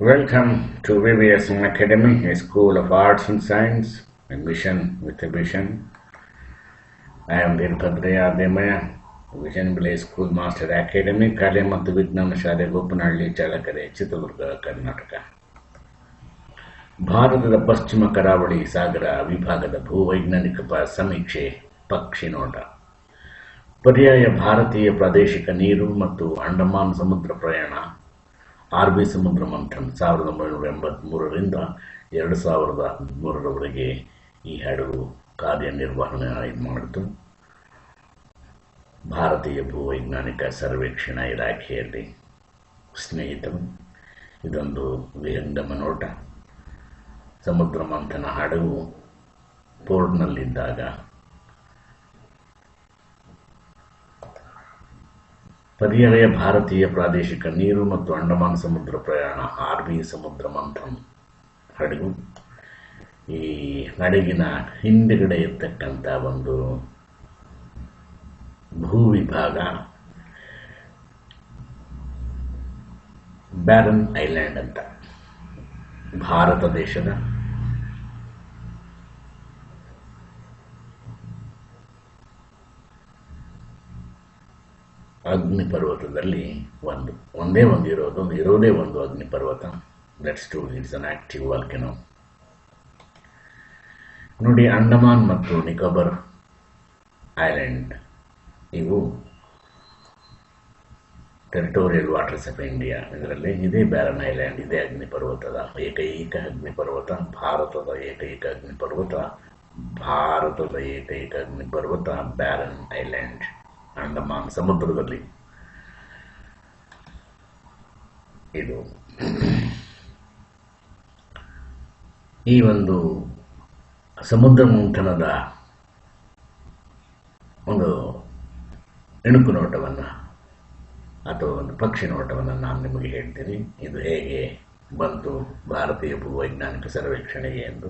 Welcome to VVS Academy, a school of arts and science, a mission with a vision. I am Veerabhadraiah ದೇಮಯ vision ಬಿಳೆ school master academy ಕಲೆ ಮತ್ತು ವಿಜ್ಞಾನ ಶಾಲೆ ಗೋಪನಹಳ್ಳಿ ಚಾಲಕರೆ ಚಿತ್ರದುರ್ಗ ಕರ್ನಾಟಕ ಭಾರತದ ಪಶ್ಚಿಮ ಕರಾವಳಿ ಸಾಗರ ವಿಭಾಗದ ಭೂವೈಜ್ಞಾನಿಕ ಸಮೀಕ್ಷೆ ಪಕ್ಷಿ ನೋಟ ಪರ್ಯಾಯ ಭಾರತೀಯ ಪ್ರಾದೇಶಿಕ ನೀರು ಮತ್ತು ಅಂಡಮಾನ್ ಸಮುದ್ರ ಪ್ರಯಾಣ ಆರ್ ಬಿ ಸಮುದ್ರ ಮಂಥನ್ ಸಾವಿರದ ಒಂಬೈನೂರ ಎಂಬತ್ತ್ಮೂರರಿಂದ ಎರಡು ಸಾವಿರದ ಹದಿಮೂರರವರೆಗೆ ಈ ಹಡಗು ಕಾರ್ಯನಿರ್ವಹಣೆ ಮಾಡಿತು. ಭಾರತೀಯ ಭೂವೈಜ್ಞಾನಿಕ ಸರ್ವೇಕ್ಷಣಾ ಇಲಾಖೆಯಲ್ಲಿ ಸ್ನೇಹಿತರು, ಇದೊಂದು ವಿಹಂಗಮ ನೋಟ. ಸಮುದ್ರ ಮಂಥನ ಹಡಗು ಪೋರ್ಟ್ನಲ್ಲಿದ್ದಾಗ ಪರ್ಯಾಯ ಭಾರತೀಯ ಪ್ರಾದೇಶಿಕ ನೀರು ಮತ್ತು ಅಂಡಮಾನ್ ಸಮುದ್ರ ಪ್ರಯಾಣ, ಆರ್ಮಿ ಸಮುದ್ರ ಮಂಥನ್. ಹಡಗು ಈ ಹಡಗಿನ ಹಿಂದುಗಡೆ ಇರ್ತಕ್ಕಂಥ ಒಂದು ಭೂವಿಭಾಗ ಬ್ಯಾರನ್ ಐಲ್ಯಾಂಡ್ ಅಂತ. ಭಾರತ ದೇಶದ ಅಗ್ನಿ ಪರ್ವತದಲ್ಲಿ ಒಂದು, ಒಂದೇ ಒಂದು ಇರೋದು ಇರೋದೇ ಒಂದು ಅಗ್ನಿ ಪರ್ವತ. That's to it's an active volcano ನೋಡಿ, ಅಂಡಮಾನ್ ಮತ್ತು ನಿಕೋಬಾರ್ ಐಲ್ಯಾಂಡ್ ಇವು ಟೆರಿಟೋರಿಯಲ್ ವಾಟರ್ಸ್ ಆಫ್ ಇಂಡಿಯಾ ಇದರಲ್ಲಿ ಇದೇ ಬ್ಯಾರನ್ ಐಲ್ಯಾಂಡ್ ಇದೇ ಅಗ್ನಿ ಪರ್ವತದ, ಏಕೈಕ ಅಗ್ನಿ ಪರ್ವತ, ಭಾರತದ ಏಕೈಕ ಅಗ್ನಿ ಪರ್ವತ, ಭಾರತದ ಏಕೈಕ ಅಗ್ನಿ ಪರ್ವತ ಬ್ಯಾರನ್ ಐಲ್ಯಾಂಡ್ ಅಂಡಮಾನ್ ಸಮುದ್ರದಲ್ಲಿ. ಇದು. ಈ ಒಂದು ಸಮುದ್ರ ಮಂಥನದ ಒಂದು ಇಣುಕು ನೋಟವನ್ನು ಅಥವಾ ಒಂದು ಪಕ್ಷಿ ನೋಟವನ್ನು ನಾನು ನಿಮಗೆ ಹೇಳ್ತೀನಿ. ಇದು ಹೇಗೆ ಬಂತು, ಭಾರತೀಯ ಭೂವೈಜ್ಞಾನಿಕ ಸರ್ವೇಕ್ಷಣೆಗೆ ಎಂದು.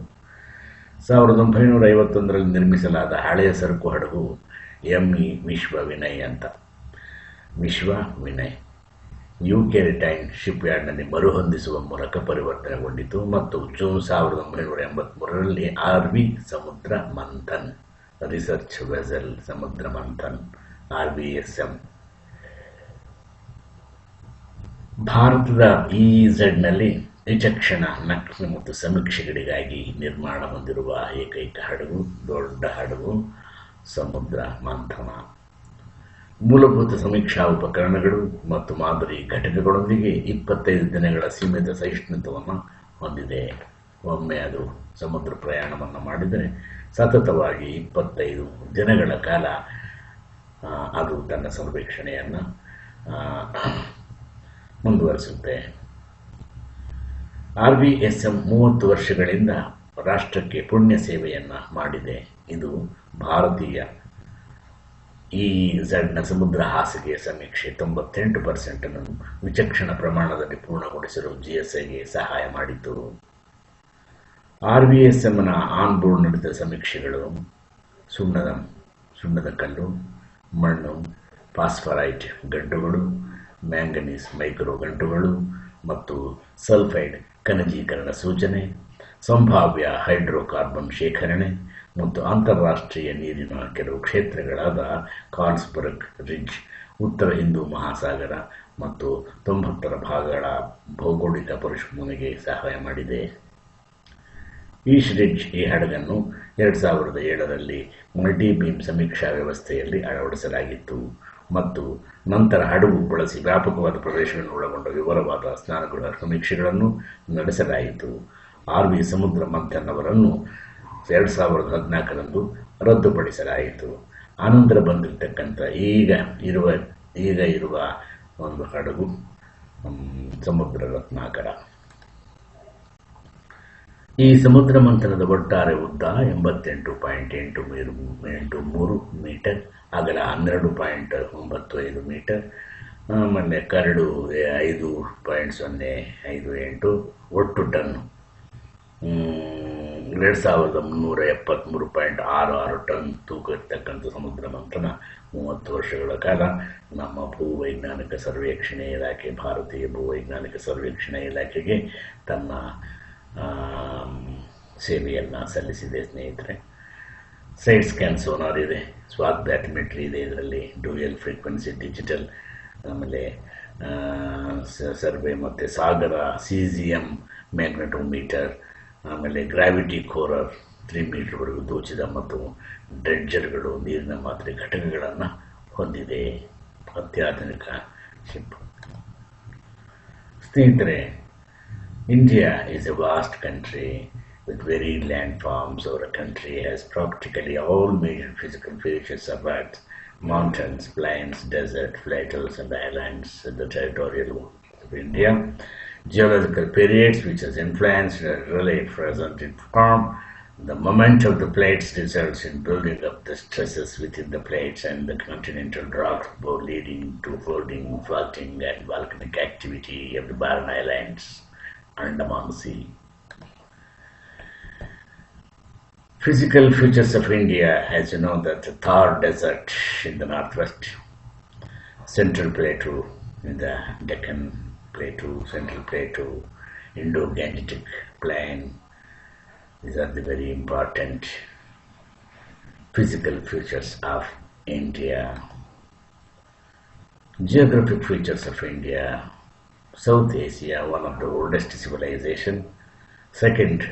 ಸಾವಿರದ ಒಂಬೈನೂರ ಐವತ್ತೊಂದರಲ್ಲಿ ನಿರ್ಮಿಸಲಾದ ಹಳೆಯ ಸರಕು ಹಡಗು ಎಂ ಇ ವಿಶ್ವ ವಿನಯ್ ಅಂತ. ವಿಶ್ವ ವಿನಯ್. ಯು ಕೆ ರಿಟೈನ್ ಶಿಪ್ ಯಾರ್ಡ್ನಲ್ಲಿ ಮರುಹೊಂದಿಸುವ ಮೂಲಕ ಪರಿವರ್ತನೆಗೊಂಡಿತು ಮತ್ತು ಜೂನ್ ಸಾವಿರದ ಒಂಬೈನೂರ ಎಂಬತ್ಮೂರರಲ್ಲಿ ಆರ್ ವಿ ಸಮುದ್ರ Manthan, research vessel Samudra Manthan, R V S M. ಭಾರತದ ಇ ಝಡ್ನಲ್ಲಿ ವಿಚಕ್ಷಣ ನಕ್ಷೆ ಮತ್ತು ಸಮೀಕ್ಷೆಗಳಿಗಾಗಿ ನಿರ್ಮಾಣ ಹೊಂದಿರುವ ಏಕೈಕ ಹಡಗು, ದೊಡ್ಡ ಹಡಗು ಸಮುದ್ರ ಮಂಥನ ಮೂಲಭೂತ ಸಮೀಕ್ಷಾ ಉಪಕರಣಗಳು ಮತ್ತು ಮಾದರಿ ಘಟಕಗಳೊಂದಿಗೆ ಇಪ್ಪತ್ತೈದು ದಿನಗಳ ಸೀಮಿತ ಸಹಿಷ್ಣುತ್ವವನ್ನು ಹೊಂದಿದೆ. ಒಮ್ಮೆ ಅದು ಸಮುದ್ರ ಪ್ರಯಾಣವನ್ನು ಮಾಡಿದರೆ ಸತತವಾಗಿ ಇಪ್ಪತ್ತೈದು ದಿನಗಳ ಕಾಲ ಅದು ತನ್ನ ಸರ್ವೇಕ್ಷಣೆಯನ್ನು ಮುಂದುವರಿಸುತ್ತೆ. ಆರ್ ಬಿ ಎಸ್ ಎಂ ಮೂವತ್ತು ವರ್ಷಗಳಿಂದ ರಾಷ್ಟ್ರಕ್ಕೆ ಪುಣ್ಯ ಸೇವೆಯನ್ನು ಮಾಡಿದೆ. ಇದು ಭಾರತೀಯ ಈ ಝಡ್ನ ಸಮುದ್ರ ಹಾಸಿಗೆಯ ಸಮೀಕ್ಷೆ ತೊಂಬತ್ತೆಂಟು ಪರ್ಸೆಂಟನ್ನು ವಿಚಕ್ಷಣ ಪ್ರಮಾಣದಲ್ಲಿ ಪೂರ್ಣಗೊಳಿಸಲು ಜಿ ಎಸ್ ಐಗೆ ಸಹಾಯ ಮಾಡಿತು. ಆರ್ ಬಿ ಎಸ್ ಎಂನ ಆನ್ ಬೋರ್ಡ್ ನಡೆದ ಸಮೀಕ್ಷೆಗಳು ಸುಣ್ಣದ ಸುಣ್ಣದ ಕಲ್ಲು, ಮಣ್ಣು ಫಾಸ್ಫರೈಟ್ ಗಂಟುಗಳು ಮ್ಯಾಂಗನೀಸ್ ಮೈಕ್ರೋ ಗಂಟುಗಳು ಮತ್ತು ಸಲ್ಫೈಡ್ ಖನಿಜೀಕರಣ ಸೂಚನೆ, ಸಂಭಾವ್ಯ ಹೈಡ್ರೋಕಾರ್ಬನ್ ಶೇಖರಣೆ ಮತ್ತು ಅಂತಾರಾಷ್ಟ್ರೀಯ ನೀರಿನ ಕೆಲವು ಕ್ಷೇತ್ರಗಳಾದ ಕಾರ್ನ್ಸ್ಬರ್ಗ್ ರಿಜ್ ಉತ್ತರ ಹಿಂದೂ ಮಹಾಸಾಗರ ಮತ್ತು ತೊಂಬತ್ತರ ಭಾಗಗಳ ಭೌಗೋಳಿಕ ಪರಿಶೋಧನೆಗೆ ಸಹಾಯ ಮಾಡಿದೆ. ಈಶ್ ರಿಜ್ ಈ ಹಡಗನ್ನು ಎರಡು ಸಾವಿರದ ಏಳರಲ್ಲಿ ಮಲ್ಟಿಬೀಮ್ ಸಮೀಕ್ಷಾ ವ್ಯವಸ್ಥೆಯಲ್ಲಿ ಅಳವಡಿಸಲಾಗಿತ್ತು ಮತ್ತು ನಂತರ ಹಡಗು ಬಳಸಿ ವ್ಯಾಪಕವಾದ ಪ್ರದೇಶಗಳನ್ನು ಒಳಗೊಂಡ ವಿವರವಾದ ಸ್ನಾನಗೃಹ ಸಮೀಕ್ಷೆಗಳನ್ನು ನಡೆಸಲಾಯಿತು. ಆರ್ ವಿ ಸಮುದ್ರ ಮಂಥನ್ ಅವರನ್ನು ಎರಡು ಸಾವಿರದ ಹದಿನಾಲ್ಕರಂದು ರದ್ದುಪಡಿಸಲಾಯಿತು. ಆನಂತರ ಬಂದಿರತಕ್ಕಂಥ ಈಗ ಇರುವ ಈಗ ಇರುವ ಒಂದು ಹಡಗು ಸಮುದ್ರ ರತ್ನಾಕರ. ಈ ಸಮುದ್ರ ಮಂಥನದ ಒಟ್ಟಾರೆ ಉದ್ದ ಎಂಬತ್ತೆಂಟು ಪಾಯಿಂಟ್ ಎಂಟು ಮೀರು ಎಂಟು ಮೂರು ಮೀಟರ್ ಅಗಲ ಹನ್ನೆರಡು ಪಾಯಿಂಟ್ ಒಂಬತ್ತು ಐದು ಮೀಟರ್ ಮೊನ್ನೆ ಕರಡು ಐದು ಪಾಯಿಂಟ್ ಸೊನ್ನೆ ಐದು ಎಂಟು ಒಟ್ಟು ಟನ್ ಹ್ಮ್, ಎರಡು ಸಾವಿರದ ಮುನ್ನೂರ ಎಪ್ಪತ್ತ್ಮೂರು ಪಾಯಿಂಟ್ ಆರು ಆರು ಟನ್ ತೂಕ ಇರ್ತಕ್ಕಂಥ ಸಮುದ್ರ ಮಂಥನ ಮೂವತ್ತು ವರ್ಷಗಳ ಕಾಲ ನಮ್ಮ ಭೂವೈಜ್ಞಾನಿಕ ಸರ್ವೇಕ್ಷಣೆ ಇಲಾಖೆ, ಭಾರತೀಯ ಭೂವೈಜ್ಞಾನಿಕ ಸರ್ವೇಕ್ಷಣೆ ಇಲಾಖೆಗೆ ತನ್ನ ಸೇವೆಯನ್ನು ಸಲ್ಲಿಸಿದೆ ಸ್ನೇಹಿತರೆ. ಸೈಡ್ ಸ್ಕ್ಯಾನ್ ಸೋನಾರ್ ಇದೆ ಸ್ವಾತ್ ಬ್ಯಾಟಿಮೆಟ್ರಿ ಇದೆ ಇದರಲ್ಲಿ ಡ್ಯೂಯಲ್ ಫ್ರೀಕ್ವೆನ್ಸಿ ಡಿಜಿಟಲ್ ಆಮೇಲೆ ಸರ್ವೆ ಮತ್ತು ಸಾಗರ ಸಿ ಜಿ ಎಂ ಮ್ಯಾಗ್ನೆಟೋಮೀಟರ್ ಆಮೇಲೆ ಗ್ರಾವಿಟಿ ಕೋರರ್ ತ್ರೀ ಮೀಟರ್ವರೆಗೂ ದೋಚಿದ ಮತ್ತು ಡ್ರೆಡ್ಜರ್ಗಳು ನೀರಿನ ಮಾತ್ರೆ ಘಟಕಗಳನ್ನು ಹೊಂದಿದೆ ಅತ್ಯಾಧುನಿಕ ಶಿಪ್ ಸ್ನೇಹಿತರೆ India is a vast country with varied landforms. Our country has practically all major physical features of Earth mountains, plains, desert, plateaus, and islands in the territorial of India. Geological periods which has influenced the relief present in form. The moment of the plates results in building up the stresses within the plates and the continental rocks, both leading to folding, faulting, and volcanic activity of the barren islands, and Andaman Sea. Physical features of India, as you know, that the Thar Desert in the northwest, Central Plateau in the Deccan Plateau, Central Plateau, Indo-Gangetic Plain. These are the very important physical features of India. Geographic features of India. South Asia, one of the oldest civilization. Second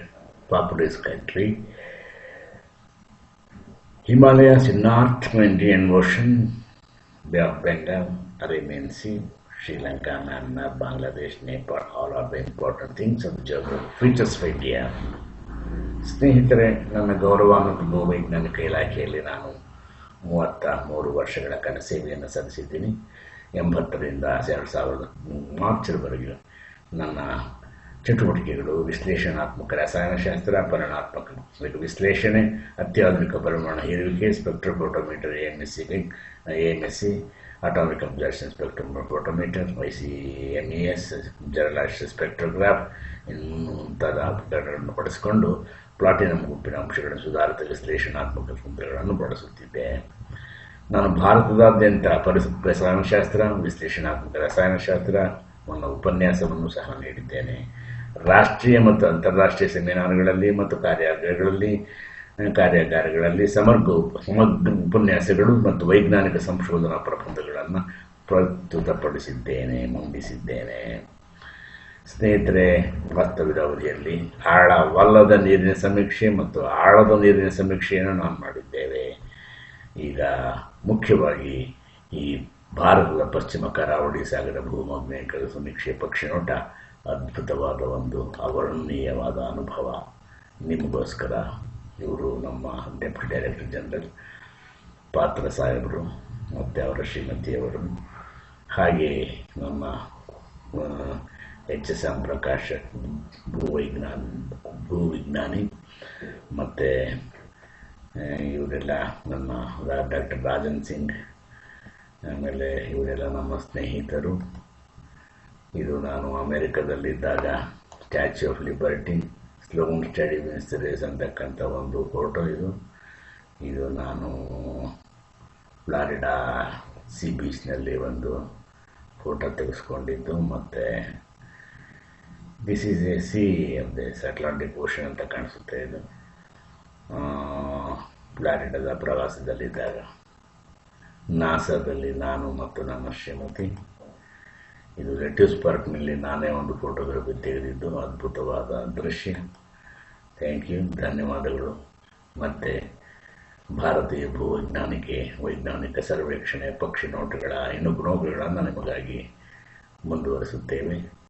populous country. Himalayas in North Indian Ocean, Bay of Bengal, Arabian Sea, Sri Lanka, Myanmar, Bangladesh, Nepal, all are the important things of features features. ಸ್ನೇಹಿತರೆ ನನ್ನ ಗೌರವಾನ್ವಿತ ಭೂವೈಜ್ಞಾನಿಕ ಇಲಾಖೆಯಲ್ಲಿ ನಾನು ಮೂವತ್ತ ಮೂರು ವರ್ಷಗಳ ಕಾಲ ಸೇವೆಯನ್ನು ಸಲ್ಲಿಸಿದ್ದೀನಿ ಎಂಬತ್ತರಿಂದ ಎರಡು ಸಾವಿರದ ಮಾರ್ಚರವರೆಗೆ ನನ್ನ ಚಟುವಟಿಕೆಗಳು ವಿಶ್ಲೇಷಣಾತ್ಮಕ ರಸಾಯನಶಾಸ್ತ್ರ ಪರಿಣಾತ್ಮಕ ವಿಶ್ಲೇಷಣೆ ಅತ್ಯಾಧುನಿಕ ಪರಿಮಾಣ ಹೀರುವಿಕೆ spectrophotometer A M S C A M S C atomic absorption spectrometer, S ಜರಲಾಶ್ spectrograph ಇನ್ನು ಮುಂತಾದ ಉಪಕರಣಗಳನ್ನು ಬಳಸಿಕೊಂಡು ಪ್ಲಾಟಿನಂ ಗುಂಪಿನ ಅಂಶಗಳನ್ನು ಸುಧಾರಿತ ವಿಶ್ಲೇಷಣಾತ್ಮಕ ತಂತ್ರಗಳನ್ನು ಬಳಸುತ್ತಿದ್ದೆ. ನಾನು ಭಾರತದಾದ್ಯಂತ ಪರಿಸ ರಸಾಯನಶಾಸ್ತ್ರ ವಿಶ್ಲೇಷಣಾತ್ಮಕ ರಸಾಯನಶಾಸ್ತ್ರ ನನ್ನ ಉಪನ್ಯಾಸವನ್ನು ಸಹ ನೀಡಿದ್ದೇನೆ. ರಾಷ್ಟ್ರೀಯ ಮತ್ತು ಅಂತಾರಾಷ್ಟ್ರೀಯ ಸೆಮಿನಾರ್ಗಳಲ್ಲಿ ಮತ್ತು ಕಾರ್ಯಾಗಾರಗಳಲ್ಲಿ ಕಾರ್ಯಾಗಾರಗಳಲ್ಲಿ ಸಮಗ್ರ ಸಮಗ್ರ ಉಪನ್ಯಾಸಗಳು ಮತ್ತು ವೈಜ್ಞಾನಿಕ ಸಂಶೋಧನಾ ಪ್ರಬಂಧಗಳನ್ನು ಪ್ರಸ್ತುತಪಡಿಸಿದ್ದೇನೆ, ಮಂಡಿಸಿದ್ದೇನೆ. ಸ್ನೇಹಿತರೆ, ವಾಸ್ತವ್ಯದ ಅವಧಿಯಲ್ಲಿ ಆಳವಲ್ಲದ ನೀರಿನ ಸಮೀಕ್ಷೆ ಮತ್ತು ಆಳದ ನೀರಿನ ಸಮೀಕ್ಷೆಯನ್ನು ನಾವು ಮಾಡಿದ್ದೇವೆ. ಈಗ ಮುಖ್ಯವಾಗಿ ಈ ಭಾರತದ ಪಶ್ಚಿಮ ಕರಾವಳಿ ಸಾಗರ ಭೂಮಗ್ನೇಕರ ಸಮೀಕ್ಷೆ ಪಕ್ಷಿನೋಟ ಅದ್ಭುತವಾದ ಒಂದು ಅವರ್ಣೀಯವಾದ ಅನುಭವ. ನಿಮಗೋಸ್ಕರ ಇವರು ನಮ್ಮ ಡೆಪ್ಯೂಟಿ ಡೈರೆಕ್ಟರ್ ಜನರಲ್ ಪಾತ್ರ ಸಾಹೇಬರು ಮತ್ತು ಅವರ ಶ್ರೀಮತಿಯವರು. ಹಾಗೆ ನಮ್ಮ ಎಚ್ ಎಸ್ ಎಂ ಪ್ರಕಾಶ್ ಭೂವೈಜ್ಞಾನ ಭೂವಿಜ್ಞಾನಿ ಮತ್ತು ಇವರೆಲ್ಲ ನಮ್ಮ ಡಾಕ್ಟರ್ ರಾಜನ್ ಸಿಂಗ್, ಆಮೇಲೆ ಇವರೆಲ್ಲ ನಮ್ಮ ಸ್ನೇಹಿತರು. ಇದು ನಾನು ಅಮೇರಿಕಾದಲ್ಲಿದ್ದಾಗ statue of liberty Sloan study ministries ಅಂತಕ್ಕಂಥ ಒಂದು ಫೋಟೋ ಇದು. ಇದು ನಾನು ಫ್ಲಾರಿಡಾ ಸಿ ಬೀಚ್ನಲ್ಲಿ ಒಂದು ಫೋಟೋ ತೆಗೆಸ್ಕೊಂಡಿದ್ದು. ಮತ್ತು ದಿಸ್ ಈಸ್ ಎ ಸಿ ಅಂದರೆ ಅಟ್ಲಾಂಟಿಕ್ ಓಷನ್ ಅಂತ ಕಾಣಿಸುತ್ತೆ ಇದು. ಫ್ಲಾರಿಡಾದ ಪ್ರವಾಸದಲ್ಲಿದ್ದಾಗ ನಾಸಾದಲ್ಲಿ ನಾನು ಮತ್ತು ನನ್ನ ಶ್ರೀಮತಿ, ಇದು ಲೆಟ್ಯೂಸ್ ಪಾರ್ಕ್ನಲ್ಲಿ ನಾನೇ ಒಂದು ಫೋಟೋಗ್ರಫಿ ತೆಗೆದಿದ್ದು. ಅದ್ಭುತವಾದ ದೃಶ್ಯ. ಥ್ಯಾಂಕ್ ಯು ಧನ್ಯವಾದಗಳು. ಮತ್ತು ಭಾರತೀಯ ಭೂವೈಜ್ಞಾನಿಕೆ ವೈಜ್ಞಾನಿಕ ಸರ್ವೇಕ್ಷಣೆ ಪಕ್ಷಿ ನೋಟಗಳ ಇನ್ನು ನಿಮಗಾಗಿ ಮುಂದುವರಿಸುತ್ತೇವೆ.